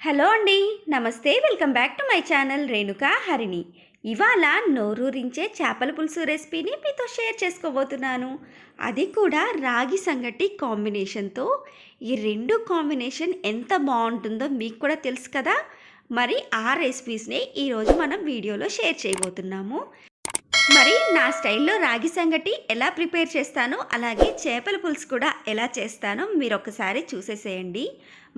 Hello అండి నమస్తే welcome back to my channel Renuka Harini. ఇవాళ నోరూరించే చేపల పులుసు రెసిపీని మీతో షేర్ చేసుకోబోతున్నాను. అది కూడా రాగి సంగటి కాంబినేషన్తో. ఈ రెండు కాంబినేషన్ ఎంత బాగుంటుందో మీకు కూడా తెలుసు కదా. మరి ఆ రెసిపీస్ని ఈరోజు మనం వీడియోలో షేర్ చేయబోతున్నాము. మరి నా స్టైల్లో రాగి సంగటి ఎలా ప్రిపేర్ చేస్తానో అలాగే చేపల పులుసు కూడా ఎలా చేస్తానో మీరు ఒకసారి చూసేసేయండి.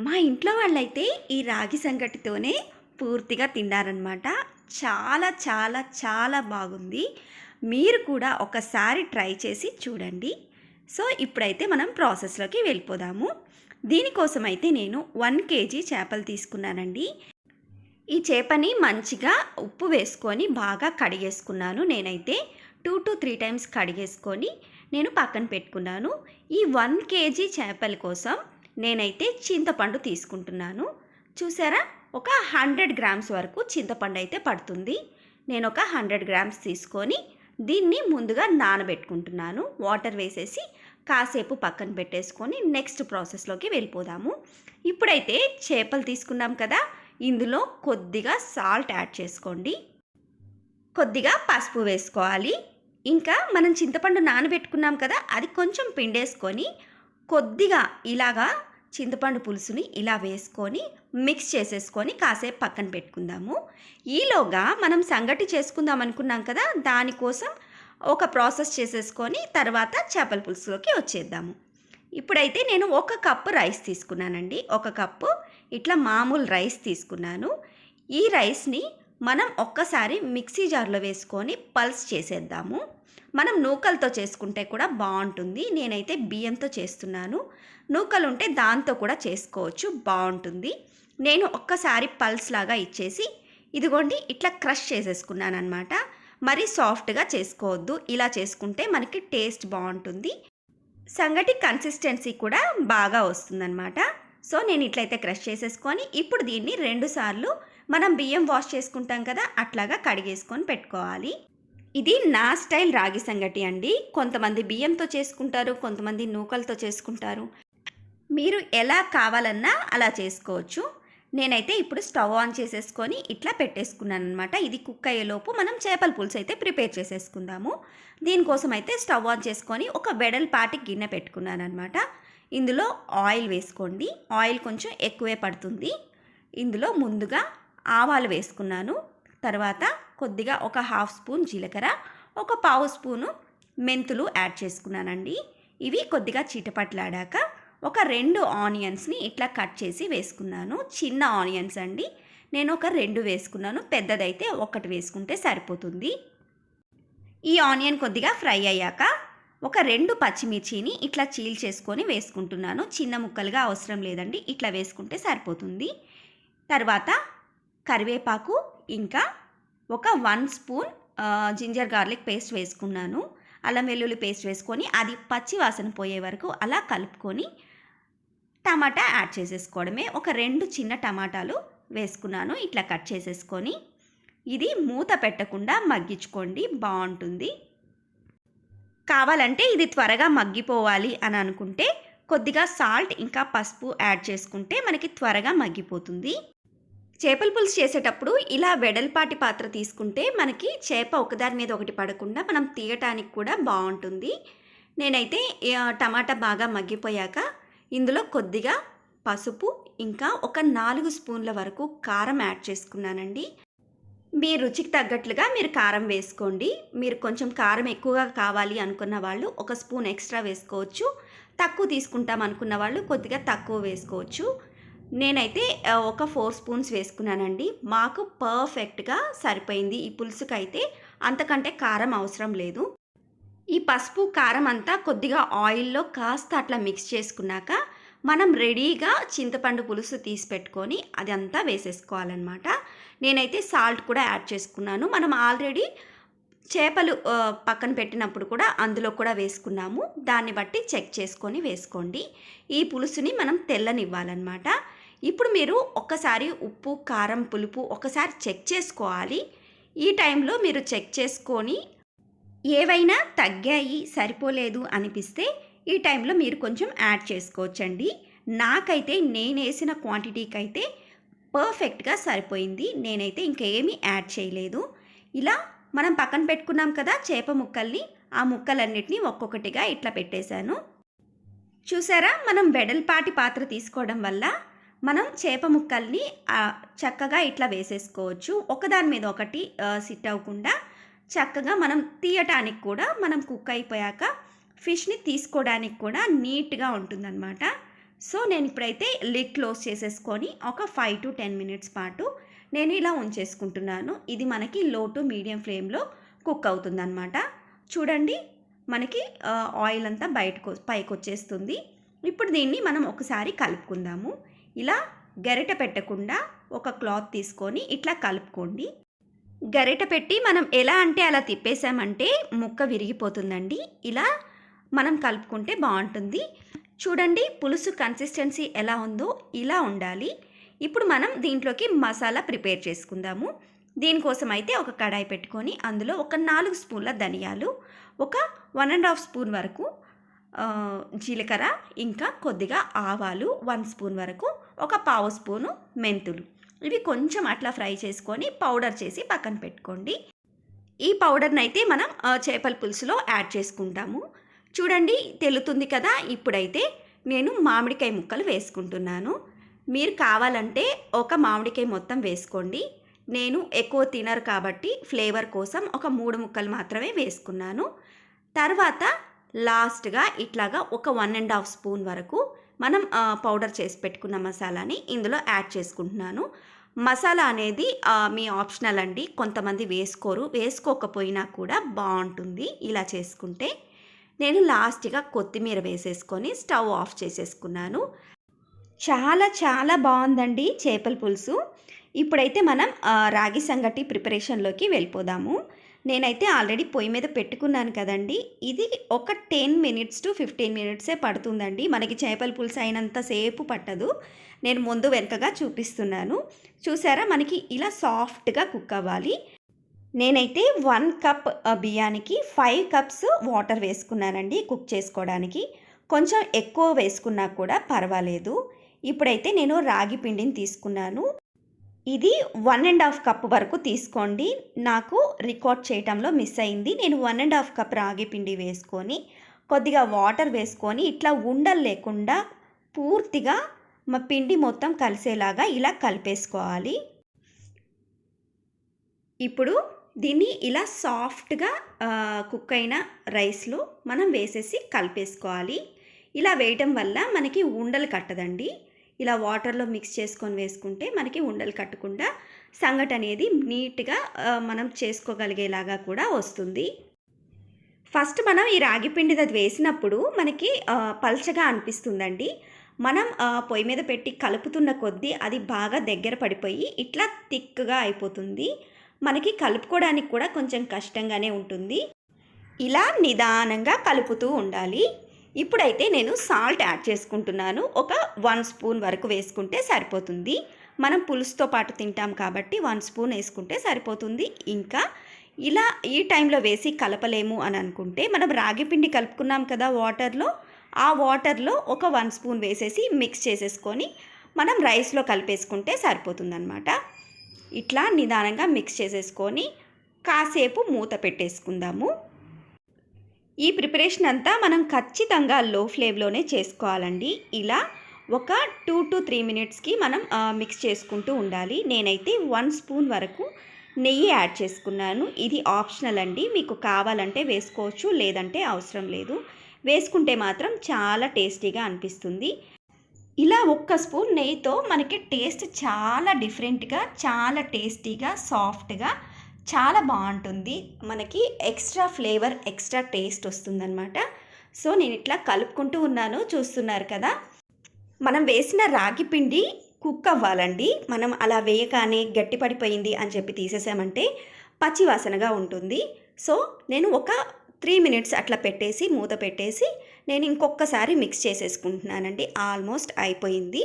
మా ఇంట్లో వాళ్ళైతే ఈ రాగి సంగటితోనే పూర్తిగా తిన్నారనమాట చాలా చాలా చాలా బాగుంది. మీరు కూడా ఒకసారి ట్రై చేసి చూడండి. సో ఇప్పుడైతే మనం ప్రాసెస్లోకి వెళ్ళిపోదాము. దీనికోసం అయితే నేను వన్ కేజీ చేపలు తీసుకున్నానండి. ఈ చేపని మంచిగా ఉప్పు వేసుకొని బాగా కడిగేసుకున్నాను. నేనైతే టూ టు త్రీ టైమ్స్ కడిగేసుకొని నేను పక్కన పెట్టుకున్నాను. ఈ వన్ కేజీ చేపల కోసం నేనైతే చింతపండు తీసుకుంటున్నాను. చూసారా? ఒక హండ్రెడ్ గ్రామ్స్ వరకు చింతపండు అయితే పడుతుంది. నేను ఒక హండ్రెడ్ గ్రామ్స్ తీసుకొని దీన్ని ముందుగా నానబెట్టుకుంటున్నాను. వాటర్ వేసేసి కాసేపు పక్కన పెట్టేసుకొని నెక్స్ట్ ప్రాసెస్లోకి వెళ్ళిపోదాము. ఇప్పుడైతే చేపలు తీసుకున్నాం కదా ఇందులో కొద్దిగా సాల్ట్ యాడ్ చేసుకోండి. కొద్దిగా పసుపు వేసుకోవాలి. ఇంకా మనం చింతపండు నానబెట్టుకున్నాం కదా అది కొంచెం పిండేసుకొని కొద్దిగా ఇలాగా చింతపండు పులుసుని ఇలా వేసుకొని మిక్స్ చేసేసుకొని కాసేపు పక్కన పెట్టుకుందాము. ఈలోగా మనం సంగటి చేసుకుందాం అనుకున్నాం కదా దానికోసం ఒక ప్రాసెస్ చేసేసుకొని తర్వాత చేపల పులుసులోకి వచ్చేద్దాము. ఇప్పుడైతే నేను ఒక కప్పు రైస్ తీసుకున్నానండి. ఒక కప్పు ఇట్లా మామూలు రైస్ తీసుకున్నాను. ఈ రైస్ని మనం ఒక్కసారి మిక్సీ జార్లో వేసుకొని పల్స్ చేసేద్దాము. మనం నూకలతో చేసుకుంటే కూడా బాగుంటుంది. నేనైతే బియ్యంతో చేస్తున్నాను. నూకలు ఉంటే దాంతో కూడా చేసుకోవచ్చు. బాగుంటుంది. నేను ఒక్కసారి పల్స్ లాగా ఇచ్చేసి ఇదిగోండి ఇట్లా క్రష్ చేసేసుకున్నాను అనమాట మరీ సాఫ్ట్గా చేసుకోవద్దు. ఇలా చేసుకుంటే మనకి టేస్ట్ బాగుంటుంది. సంగటి కన్సిస్టెన్సీ కూడా బాగా వస్తుందన్నమాట. సో నేను ఇట్లయితే క్రష్ చేసేసుకొని ఇప్పుడు దీన్ని రెండుసార్లు మనం బియ్యం వాష్ చేసుకుంటాం కదా అట్లాగా కడిగేసుకొని పెట్టుకోవాలి. ఇది నా స్టైల్ రాగి సంగటి అండి. కొంతమంది బియ్యంతో చేసుకుంటారు కొంతమంది నూకలతో చేసుకుంటారు. మీరు ఎలా కావాలన్నా అలా చేసుకోవచ్చు. నేనైతే ఇప్పుడు స్టవ్ ఆన్ చేసేసుకొని ఇట్లా పెట్టేసుకున్నాను అనమాట ఇది కుక్ అయ్యేలోపు మనం చేపల పులుసు అయితే ప్రిపేర్ చేసేసుకుందాము. దీనికోసం అయితే స్టవ్ ఆన్ చేసుకొని ఒక వెడల్పాటి గిన్నె పెట్టుకున్నాను అనమాట ఇందులో ఆయిల్ వేసుకోండి. ఆయిల్ కొంచెం ఎక్కువే పడుతుంది. ఇందులో ముందుగా ఆవాలు వేసుకున్నాను. తర్వాత కొద్దిగా ఒక హాఫ్ స్పూన్ జీలకర్ర ఒక పావు స్పూను మెంతులు యాడ్ చేసుకున్నానండి. ఇవి కొద్దిగా చీటపట్లాడాక ఒక రెండు ఆనియన్స్ని ఇట్లా కట్ చేసి వేసుకున్నాను. చిన్న ఆనియన్స్ అండి. నేను ఒక రెండు వేసుకున్నాను. పెద్దదైతే ఒకటి వేసుకుంటే సరిపోతుంది. ఈ ఆనియన్ కొద్దిగా ఫ్రై అయ్యాక ఒక రెండు పచ్చిమిర్చిని ఇట్లా చీల్ చేసుకొని వేసుకుంటున్నాను. చిన్న ముక్కలుగా అవసరం లేదండి. ఇట్లా వేసుకుంటే సరిపోతుంది. తర్వాత కరివేపాకు ఇంకా ఒక one spoon ginger garlic paste వేసుకున్నాను. అల్లం వెల్లుల్లి పేస్ట్ వేసుకొని అది పచ్చి వాసన పోయే వరకు అలా కలుపుకొని టమాటా యాడ్ చేసేసుకోవడమే. ఒక రెండు చిన్న టమాటాలు వేసుకున్నాను. ఇట్లా కట్ చేసేసుకొని ఇది మూత పెట్టకుండా మగ్గించుకోండి. బాగుంటుంది. కావాలంటే ఇది త్వరగా మగ్గిపోవాలి అని అనుకుంటే కొద్దిగా సాల్ట్ ఇంకా పసుపు యాడ్ చేసుకుంటే మనకి త్వరగా మగ్గిపోతుంది. చేపల పులుసు చేసేటప్పుడు ఇలా వెడల్పాటి పాత్ర తీసుకుంటే మనకి చేప ఒకదాని మీద ఒకటి పడకుండా మనం తీయటానికి కూడా బాగుంటుంది. నేనైతే టమాటా బాగా మగ్గిపోయాక ఇందులో కొద్దిగా పసుపు ఇంకా ఒక నాలుగు స్పూన్ల వరకు కారం యాడ్ చేసుకున్నానండి. మీ రుచికి తగ్గట్లుగా మీరు కారం వేసుకోండి. మీరు కొంచెం కారం ఎక్కువగా కావాలి అనుకున్న వాళ్ళు ఒక స్పూన్ ఎక్స్ట్రా వేసుకోవచ్చు. తక్కువ తీసుకుంటాం అనుకున్న వాళ్ళు కొద్దిగా తక్కువ వేసుకోవచ్చు. నేనైతే ఒక ఫోర్ స్పూన్స్ వేసుకున్నానండి. మాకు పర్ఫెక్ట్గా సరిపోయింది. ఈ పులుసుకైతే అంతకంటే కారం అవసరం లేదు. ఈ పసుపు కారం అంతా కొద్దిగా ఆయిల్లో కాస్త అట్లా మిక్స్ చేసుకున్నాక మనం రెడీగా చింతపండు పులుసు తీసి పెట్టుకొని అదంతా వేసేసుకోవాలన్నమాట. నేనైతే సాల్ట్ కూడా యాడ్ చేసుకున్నాను. మనం ఆల్రెడీ చేపలు పక్కన పెట్టినప్పుడు కూడా అందులో కూడా వేసుకున్నాము. దాన్ని బట్టి చెక్ చేసుకొని వేసుకోండి. ఈ పులుసుని మనం తెల్లనివ్వాలన్నమాట. ఇప్పుడు మీరు ఒక్కసారి ఉప్పు కారం పులుపు ఒకసారి చెక్ చేసుకోవాలి. ఈ టైంలో మీరు చెక్ చేసుకొని ఏవైనా తగ్గాయి సరిపోలేదు అనిపిస్తే ఈ టైంలో మీరు కొంచెం యాడ్ చేసుకోవచ్చండి. నాకైతే నేను వేసిన క్వాంటిటీకి అయితే పర్ఫెక్ట్గా సరిపోయింది. నేనైతే ఇంకేమీ యాడ్ చేయలేదు. ఇలా మనం పక్కన పెట్టుకున్నాం కదా చేప ముక్కల్ని ఆ ముక్కలన్నిటినీ ఒక్కొక్కటిగా ఇట్లా పెట్టేశాను. చూసారా? మనం వెడల్పాటి పాత్ర తీసుకోవడం వల్ల మనం చేప ముక్కల్ని చక్కగా ఇట్లా వేసేసుకోవచ్చు. ఒకదాని మీద ఒకటి సిట్ అవ్వకుండా చక్కగా మనం తీయటానికి కూడా మనం కుక్ అయిపోయాక ఫిష్ని తీసుకోవడానికి కూడా నీట్గా ఉంటుందన్నమాట. సో నేను ఇప్పుడైతే లిడ్ క్లోజ్ చేసేసుకొని ఒక ఫైవ్ టు టెన్ మినిట్స్ పాటు నేను ఇలా ఉంచేసుకుంటున్నాను. ఇది మనకి లో టు మీడియం ఫ్లేమ్లో కుక్ అవుతుందన్నమాట. చూడండి మనకి ఆయిల్ అంతా బయటకు పైకి వచ్చేస్తుంది ఇప్పుడు దీన్ని మనం ఒకసారి కలుపుకుందాము. ఇలా గరిట పెట్టకుండా ఒక క్లాత్ తీసుకొని ఇట్లా కలుపుకోండి. గరిట పెట్టి మనం ఎలా అంటే అలా తిప్పేసామంటే ముక్క విరిగిపోతుందండి. ఇలా మనం కలుపుకుంటే బాగుంటుంది. చూడండి పులుసు కన్సిస్టెన్సీ ఎలా ఉందో ఇలా ఉండాలి. ఇప్పుడు మనం దీంట్లోకి మసాలా ప్రిపేర్ చేసుకుందాము. దీనికోసం అయితే ఒక కడాయి పెట్టుకొని అందులో ఒక నాలుగు స్పూన్ల ధనియాలు ఒక వన్ అండ్ హాఫ్ స్పూన్ వరకు జీలకర్ర ఇంకా కొద్దిగా ఆవాలు వన్ స్పూన్ వరకు ఒక పావు స్పూను మెంతులు. ఇవి కొంచెం అట్లా ఫ్రై చేసుకొని పౌడర్ చేసి పక్కన పెట్టుకోండి. ఈ పౌడర్ని అయితే మనం చేపల పులుసులో యాడ్ చేసుకుంటాము. చూడండి తెలుతుంది కదా. ఇప్పుడైతే నేను మామిడికాయ ముక్కలు వేసుకుంటున్నాను. మీరు కావాలంటే ఒక మామిడికాయ మొత్తం వేసుకోండి. నేను ఎక్కువ తినరు కాబట్టి ఫ్లేవర్ కోసం ఒక మూడు ముక్కలు మాత్రమే వేసుకున్నాను. తర్వాత లాస్ట్గా ఇట్లాగా ఒక వన్ అండ్ హాఫ్ స్పూన్ వరకు మనం పౌడర్ చేసి పెట్టుకున్న మసాలాని ఇందులో యాడ్ చేసుకుంటున్నాను. మసాలా అనేది మీ ఆప్షనల్ అండి. కొంతమంది వేసుకోరు. వేసుకోకపోయినా కూడా బాగుంటుంది ఇలా చేసుకుంటే. నేను లాస్ట్గా కొత్తిమీర వేసేసుకొని స్టవ్ ఆఫ్ చేసేసుకున్నాను. చాలా చాలా బాగుందండి చేపల పులుసు. ఇప్పుడైతే మనం రాగి సంగటి ప్రిపరేషన్లోకి వెళ్ళిపోదాము. నేనైతే ఆల్రెడీ పొయ్యి మీద పెట్టుకున్నాను కదండి. ఇది ఒక టెన్ మినిట్స్ టు ఫిఫ్టీన్ మినిట్సే పడుతుందండి. మనకి చేపల పులుసు అయినంత సేపు పట్టదు. నేను ముందు వెనకగా చూపిస్తున్నాను. చూసారా? మనకి ఇలా సాఫ్ట్గా కుక్ అవ్వాలి. నేనైతే వన్ కప్ బియ్యానికి ఫైవ్ కప్స్ వాటర్ వేసుకున్నానండి కుక్ చేసుకోవడానికి. కొంచెం ఎక్కువ వేసుకున్నా కూడా పర్వాలేదు. ఇప్పుడైతే నేను రాగి పిండిని తీసుకున్నాను. ఇది వన్ అండ్ హాఫ్ కప్ వరకు తీసుకోండి. నాకు రికార్డ్ చేయటంలో మిస్ అయింది. నేను వన్ అండ్ హాఫ్ కప్ రాగి పిండి వేసుకొని కొద్దిగా వాటర్ వేసుకొని ఇట్లా ఉండలు లేకుండా పూర్తిగా మా పిండి మొత్తం కలిసేలాగా ఇలా కలిపేసుకోవాలి. ఇప్పుడు దీన్ని ఇలా సాఫ్ట్గా కుక్ అయిన రైస్లో మనం వేసేసి కలిపేసుకోవాలి. ఇలా వేయటం వల్ల మనకి ఉండలు కట్టదండి. ఇలా వాటర్లో మిక్స్ చేసుకొని వేసుకుంటే మనకి ఉండలు కట్టకుండా సంగటి అనేది నీట్గా మనం చేసుకోగలిగేలాగా కూడా వస్తుంది. ఫస్ట్ మనం ఈ రాగి పిండిది అది వేసినప్పుడు మనకి పల్చగా అనిపిస్తుందండి. మనం పొయ్యి మీద పెట్టి కలుపుతున్న కొద్దీ అది బాగా దగ్గర పడిపోయి ఇట్లా థిక్గా అయిపోతుంది. మనకి కలుపుకోవడానికి కూడా కొంచెం కష్టంగానే ఉంటుంది. ఇలా నిదానంగా కలుపుతూ ఉండాలి. ఇప్పుడైతే నేను సాల్ట్ యాడ్ చేసుకుంటున్నాను. ఒక వన్ స్పూన్ వరకు వేసుకుంటే సరిపోతుంది. మనం పులుసుతో పాటు తింటాం కాబట్టి వన్ స్పూన్ వేసుకుంటే సరిపోతుంది. ఇంకా ఇలా ఈ టైంలో వేసి కలపలేము అని అనుకుంటే మనం రాగి పిండి కలుపుకున్నాం కదా వాటర్లో ఆ వాటర్లో ఒక వన్ స్పూన్ వేసేసి మిక్స్ చేసేసుకొని మనం రైస్లో కలిపేసుకుంటే సరిపోతుందన్నమాట. ఇట్లా నిదానంగా మిక్స్ చేసేసుకొని కాసేపు మూత పెట్టేసుకుందాము. ఈ ప్రిపరేషన్ అంతా మనం ఖచ్చితంగా లో ఫ్లేమ్లోనే చేసుకోవాలండి. ఇలా ఒక టూ టు త్రీ మినిట్స్కి మనం మిక్స్ చేసుకుంటూ ఉండాలి. నేనైతే వన్ స్పూన్ వరకు నెయ్యి యాడ్ చేసుకున్నాను. ఇది ఆప్షనల్ అండి. మీకు కావాలంటే వేసుకోవచ్చు లేదంటే అవసరం లేదు. వేసుకుంటే మాత్రం చాలా టేస్టీగా అనిపిస్తుంది. ఇలా ఒక్క స్పూన్ నెయ్యితో మనకి టేస్ట్ చాలా డిఫరెంట్గా చాలా టేస్టీగా సాఫ్ట్గా చాలా బాగుంటుంది. మనకి ఎక్స్ట్రా ఫ్లేవర్ ఎక్స్ట్రా టేస్ట్ వస్తుందన్నమాట. సో నేను ఇట్లా కలుపుకుంటూ ఉన్నాను. చూస్తున్నారు కదా? మనం వేసిన రాగి పిండి కుక్ అవ్వాలండి. మనం అలా వేయగానే గట్టి పడిపోయింది అని చెప్పి తీసేసామంటే పచ్చివాసనగా ఉంటుంది. సో నేను ఒక త్రీ మినిట్స్ అట్లా పెట్టేసి మూత పెట్టేసి నేను ఇంకొకసారి మిక్స్ చేసేసుకుంటున్నానండి. ఆల్మోస్ట్ అయిపోయింది.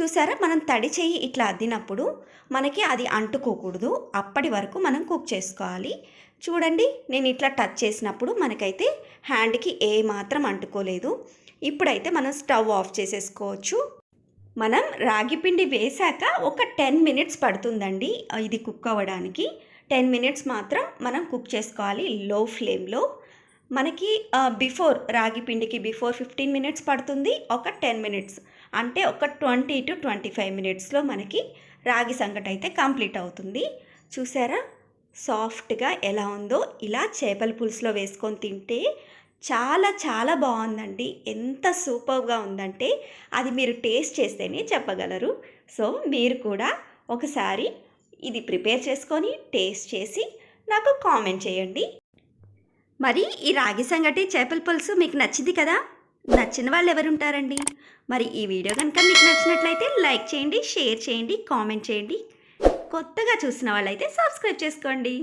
చూసారా? మనం తడి చేయి ఇట్లా అద్దినప్పుడు మనకి అది అంటుకోకూడదు. అప్పటి వరకు మనం కుక్ చేసుకోవాలి. చూడండి నేను ఇట్లా టచ్ చేసినప్పుడు మనకైతే హ్యాండ్కి ఏ మాత్రం అంటుకోలేదు. ఇప్పుడైతే మనం స్టవ్ ఆఫ్ చేసేసుకోవచ్చు. మనం రాగి పిండి వేశాక ఒక టెన్ మినిట్స్ పడుతుందండి ఇది కుక్ అవ్వడానికి. టెన్ మినిట్స్ మాత్రం మనం కుక్ చేసుకోవాలి లో. ఫ్లేమ్లో మనకి బిఫోర్ రాగి పిండికి బిఫోర్ ఫిఫ్టీన్ మినిట్స్ పడుతుంది ఒక టెన్ మినిట్స్ అంటే ఒక ట్వంటీ టు ట్వంటీ ఫైవ్ మినిట్స్లో మనకి రాగి సంగటి అయితే కంప్లీట్ అవుతుంది. చూసారా? సాఫ్ట్గా ఎలా ఉందో ఇలా చేపల పులుసులో వేసుకొని తింటే చాలా చాలా బాగుందండి. ఎంత సూపర్గా ఉందంటే అది మీరు టేస్ట్ చేస్తేనే చెప్పగలరు. సో మీరు కూడా ఒకసారి ఇది ప్రిపేర్ చేసుకొని టేస్ట్ చేసి నాకు కామెంట్ చేయండి. మరి ఈ రాగి సంగటి చేపల పులుసు మీకు నచ్చింది కదా? నచ్చిన వాళ్ళు ఎవరుంటారండి? మరి ఈ వీడియో కనుక మీకు నచ్చినట్లయితే లైక్ చేయండి షేర్ చేయండి కామెంట్ చేయండి. కొత్తగా చూసిన వాళ్ళైతే సబ్స్క్రైబ్ చేసుకోండి.